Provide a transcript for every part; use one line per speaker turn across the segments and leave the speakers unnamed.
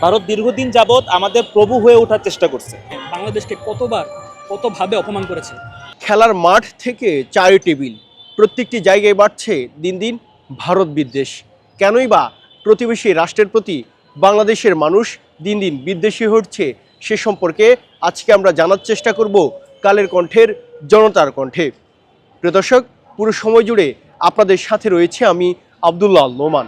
ভারত দীর্ঘদিন যাবৎ আমাদের প্রভু হয়ে ওঠার চেষ্টা করছে।
বাংলাদেশকে কতবার কতভাবে অপমান করেছে?
খেলার মাঠ থেকে চায়ের টেবিল প্রত্যেকটি জায়গায় বাড়ছে দিন দিন ভারত বিদ্বেষ। কেনই বা প্রতিবেশী রাষ্ট্রের প্রতি বাংলাদেশের মানুষ দিন দিন বিদ্বেষী হচ্ছে সে সম্পর্কে আজকে আমরা জানার চেষ্টা করব কালের কণ্ঠের জনতার কণ্ঠে। প্রিয় দর্শক পুরো সময় জুড়ে আপনাদের সাথে রয়েছে আমি আবদুল্লাহ নোমান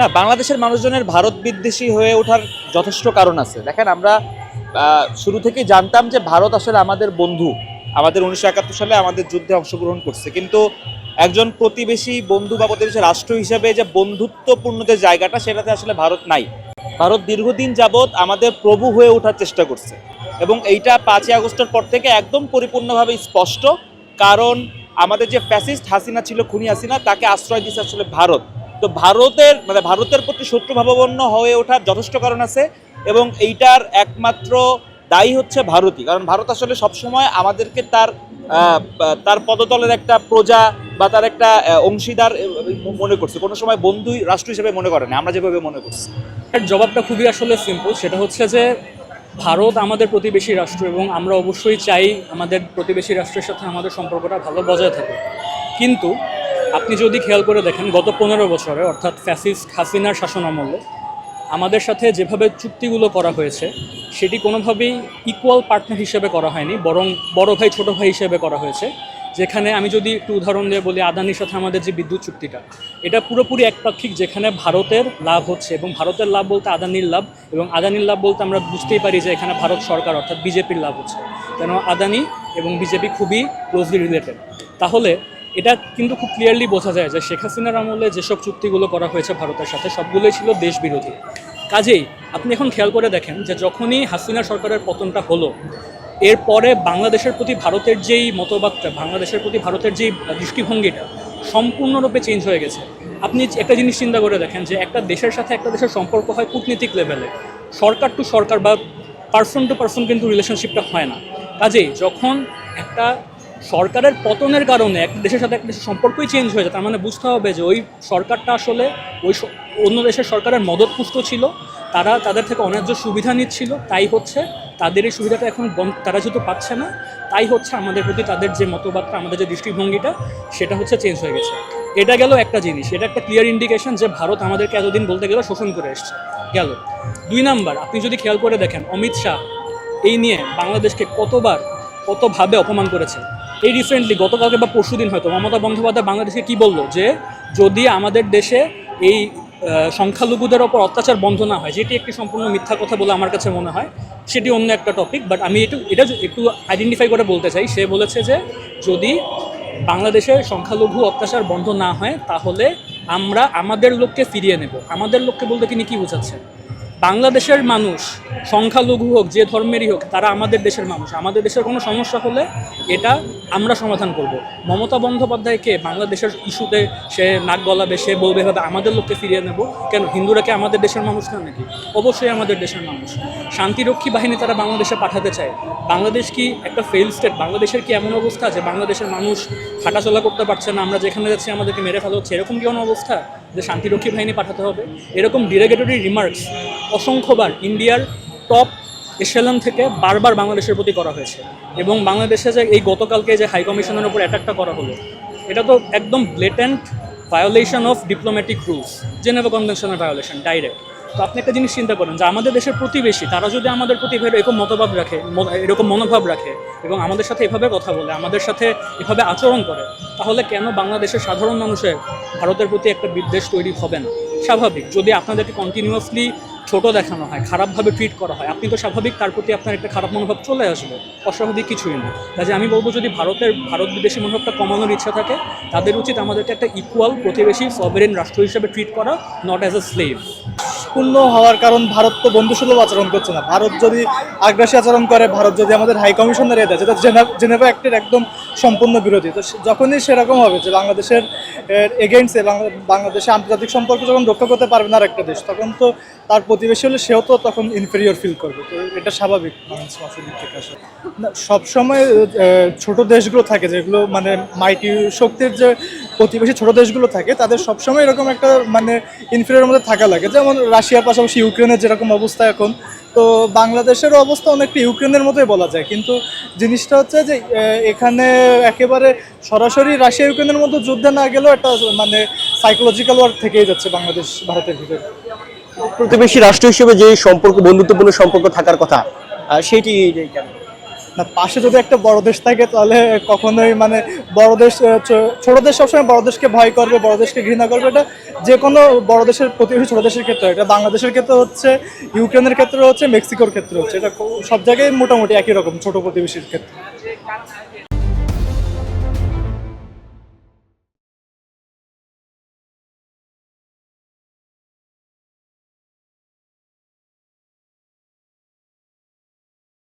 না, বাংলাদেশের মানুষজনের ভারত বিদ্বেষী হয়ে ওঠার যথেষ্ট কারণ আছে। দেখেন, আমরা শুরু থেকেই জানতাম যে ভারত আসলে আমাদের বন্ধু। আমাদের উনিশশো একাত্তর সালে আমাদের যুদ্ধে অংশগ্রহণ করছে। কিন্তু একজন প্রতিবেশী বন্ধু বা প্রতিবেশী রাষ্ট্র হিসেবে যে বন্ধুত্বপূর্ণ যে জায়গাটা, সেটাতে আসলে ভারত নাই। ভারত দীর্ঘদিন যাবৎ আমাদের প্রভু হয়ে ওঠার চেষ্টা করছে। এবং এইটা পাঁচই আগস্টের পর থেকে একদম পরিপূর্ণভাবে স্পষ্ট। কারণ আমাদের যে ফ্যাসিস্ট হাসিনা ছিল, খুনি হাসিনা, তাকে আশ্রয় দিচ্ছে আসলে ভারত। তো ভারতের মানে ভারতের প্রতি শত্রু ভাবাপন্ন হয়ে ওঠার যথেষ্ট কারণ আছে এবং এইটার একমাত্র দায়ী হচ্ছে ভারতই। কারণ ভারত আসলে সবসময় আমাদেরকে তার তার পদতলের একটা প্রজা বা তার একটা অংশীদার মনে করছে। কোনো সময় বন্ধু রাষ্ট্র হিসেবে মনে করে না, আমরা যেভাবে মনে করছি।
জবাবটা খুবই আসলে সিম্পল সেটা হচ্ছে যে ভারত আমাদের প্রতিবেশী রাষ্ট্র এবং আমরা অবশ্যই চাই আমাদের প্রতিবেশী রাষ্ট্রের সাথে আমাদের সম্পর্কটা ভালো বজায় থাকে কিন্তু আপনি যদি খেয়াল করে দেখেন, গত পনেরো বছরে অর্থাৎ ফ্যাসিস্ট হাসিনার শাসন আমলে আমাদের সাথে যেভাবে চুক্তিগুলো করা হয়েছে, সেটি কোনোভাবেই ইকুয়াল পার্টনার হিসেবে করা হয়নি, বরং বড় ভাই, ছোট ভাই হিসেবে করা হয়েছে। যেখানে আমি যদি একটু উদাহরণ দিয়ে বলি, আদানির সাথে আমাদের যে বিদ্যুৎ চুক্তিটা, এটা পুরোপুরি একপাক্ষিক, যেখানে ভারতের লাভ হচ্ছে এবং ভারতের লাভ বলতে আদানির লাভ, এবং আদানির লাভ বলতে আমরা বুঝতেই পারি যে এখানে ভারত সরকার, অর্থাৎ বিজেপির লাভ হচ্ছে। কেন? আদানি এবং বিজেপি খুবই ক্লোজলি রিলেটেড তাহলে এটা কিন্তু খুব ক্লিয়ারলি বোঝা যায় যে শেখ হাসিনার আমলে যেসব চুক্তিগুলো করা হয়েছে ভারতের সাথে, সবগুলোই ছিল দেশ বিরোধী কাজেই আপনি এখন খেয়াল করে দেখেন যে যখনই হাসিনা সরকারের পতনটা হলো, এরপরে বাংলাদেশের প্রতি ভারতের যেই মতবাদটা, বাংলাদেশের প্রতি ভারতের যেই দৃষ্টিভঙ্গিটা সম্পূর্ণরূপে চেঞ্জ হয়ে গেছে। আপনি একটা জিনিস চিন্তা করে দেখেন যে একটা দেশের সাথে একটা দেশের সম্পর্ক হয় কূটনীতিক লেভেলে সরকার টু সরকার বা পার্সন টু পার্সন কিন্তু রিলেশনশিপটা হয় না। কাজেই যখন একটা সরকারের পতনের কারণে একটা দেশের সাথে একটা দেশের সম্পর্কই চেঞ্জ হয়ে যায় তার মানে বুঝতে হবে যে ওই সরকারটা আসলে ওই অন্য দেশের সরকারের মদতপুষ্ট ছিল, তারা তাদের থেকে অন্যায্য সুবিধা নিচ্ছিল, তাই হচ্ছে তাদের এই সুবিধাটা এখন তারা যেহেতু পাচ্ছে না, তাই হচ্ছে আমাদের প্রতি তাদের যে মতবাদটা, আমাদের যে দৃষ্টিভঙ্গিটা, সেটা হচ্ছে চেঞ্জ হয়ে গেছে। এটা গেল একটা জিনিস, এটা একটা ক্লিয়ার ইন্ডিকেশন যে ভারত আমাদেরকে এতদিন বলতে গেলে শোষণ করে এসছে। গেল। দুই নাম্বার, আপনি যদি খেয়াল করে দেখেন, অমিত শাহ, এই নিয়ে বাংলাদেশকে কতবার, কতভাবে অপমান করেছে। এই রিসেন্টলি গতকালকে বা পরশু দিন হয়তো, মমতা বন্দ্যোপাধ্যায় বাংলাদেশকে কি বলল? যে যদি আমাদের দেশে এই সংখ্যালঘুদের ওপর অত্যাচার বন্ধ না হয়, যেটি একটি সম্পূর্ণ মিথ্যা কথা বলে আমার কাছে মনে হয়, সেটি অন্য একটা টপিক বাট আমি একটু, এটা একটু আইডেন্টিফাই করে বলতে চাই। সে বলেছে যে যদি বাংলাদেশে সংখ্যালঘু অত্যাচার বন্ধ না হয়, তাহলে আমরা আমাদের লোককে ফিরিয়ে নেব। আমাদের লোককে বলতে তিনি কী বোঝাচ্ছেন? বাংলাদেশের মানুষ, সংখ্যালঘু হোক, যে ধর্মেরই হোক, তারা আমাদের দেশের মানুষ। আমাদের দেশের কোনো সমস্যা হলে এটা আমরা সমাধান করব। মমতা বন্দ্যোপাধ্যায়কে বাংলাদেশের ইস্যুতে সে নাক গলাবে, সে বলবে হবে আমাদের লোককে ফিরিয়ে নেব। কেন? হিন্দুরা কি আমাদের দেশের মানুষ না নাকি? অবশ্যই আমাদের দেশের মানুষ। শান্তিরক্ষী বাহিনী তারা বাংলাদেশে পাঠাতে চায়। বাংলাদেশ কি একটা ফেল স্টেট বাংলাদেশের কি এমন অবস্থা যে বাংলাদেশের মানুষ হাঁটাচলা করতে পারছে না? আমরা যেখানে যাচ্ছি, আমাদেরকে মেরে ফেলা হচ্ছে। এরকম কি অবস্থা যে শান্তিরক্ষী বাহিনী পাঠাতে হবে? এরকম ডিরেগেটরি রিমার্কস অসংখ্যবার ইন্ডিয়ার টপ এশেলন থেকে বারবার বাংলাদেশের প্রতি করা হয়েছে এবং বাংলাদেশে যে এই গতকালকে যে হাই কমিশনের উপর অ্যাটাকটা করা হলো, এটা তো একদম blatant violation of diplomatic rules Geneva কনভেনশনের ভায়োলেশন ডাইরেক্ট তো আপনি একটা জিনিস চিন্তা করেন যে আমাদের দেশের প্রতিবেশী, তারা যদি আমাদের প্রতি এরকম মতভাব রাখে এরকম মনোভাব রাখে এবং আমাদের সাথে এভাবে কথা বলে, আমাদের সাথে এভাবে আচরণ করে, তাহলে কেন বাংলাদেশের সাধারণ মানুষের ভারতের প্রতি একটা বিদ্বেষ তৈরি হবে না? স্বাভাবিক, যদি আপনাদেরকে কন্টিনিউয়াসলি ছোট দেখানো হয়, খারাপভাবে ট্রিট করা হয়। আপনি তো স্বাভাবিক তার প্রতি আপনার একটা খারাপ মনোভাব চলে আসবে। অস্বাভাবিক কিছুই না কাজে আমি বলব, যদি ভারতের, ভারত বিদেশি মনোভাবটা কমানোর ইচ্ছা থাকে, তাদের উচিত আমাদেরকে একটা ইকুয়াল প্রতিবেশী সবেরেন রাষ্ট্র হিসেবে ট্রিট করা নট অ্যাজ এ স্লেভ
পূর্ণ হওয়ার কারণ ভারত তো বন্ধুসুলভ আচরণ করছে না। ভারত যদি আগ্রাসী আচরণ করে, ভারত যদি আমাদের হাই কমিশনার এ দেয়, যেটা জেনেভা অ্যাক্টের একদম সম্পূর্ণ বিরোধী। তো যখনই সেরকম হবে যে বাংলাদেশের এগেইনস্টে বাংলাদেশে আন্তর্জাতিক সম্পর্ক যখন রক্ষা করতে পারবে না একটা দেশ, তখন তো তার প্রতিবেশী হলে সেও তো তখন ইনফেরিয়র ফিল করবে। তো এটা স্বাভাবিক সবসময় ছোট দেশগুলো থাকে যেগুলো মানে মাইটি শক্তির যে প্রতিবেশী ছোট দেশগুলো থাকে, তাদের সবসময় এরকম একটা মানে ইনফেরিয়র মধ্যে থাকা লাগে। যেমন রাশিয়ার পাশাপাশি ইউক্রেনের যেরকম অবস্থা এখন, তো বাংলাদেশের অবস্থা অনেকটা ইউক্রেনের মতোই বলা যায়। কিন্তু জিনিসটা হচ্ছে যে এখানে একেবারে সরাসরি রাশিয়া ইউক্রেনের মধ্যে যুদ্ধে না গেলেও একটা মানে সাইকোলজিক্যাল ওয়ার থেকেই যাচ্ছে বাংলাদেশ ভারতের ভিতরে।
প্রতিবেশী রাষ্ট্র হিসেবে যে সম্পর্ক, বন্ধুত্বপূর্ণ সম্পর্ক থাকার কথা সেটি কেন?
পাশে যদি একটা বড় দেশ থাকে, তাহলে কখনোই মানে বড় দেশ ছোট দেশ সবসময় বড় দেশকে ভয় করবে, বড় দেশকে ঘৃণা করবে। এটা যে কোনো বড় দেশের প্রতিবেশী ছোট দেশের ক্ষেত্রে এটা বাংলাদেশের ক্ষেত্রে হচ্ছে, ইউক্রেনের ক্ষেত্রে হচ্ছে, মেক্সিকোর ক্ষেত্রে হচ্ছে, এটা সব জায়গায় মোটামুটি একই রকম ছোট প্রতিবেশীর ক্ষেত্রে।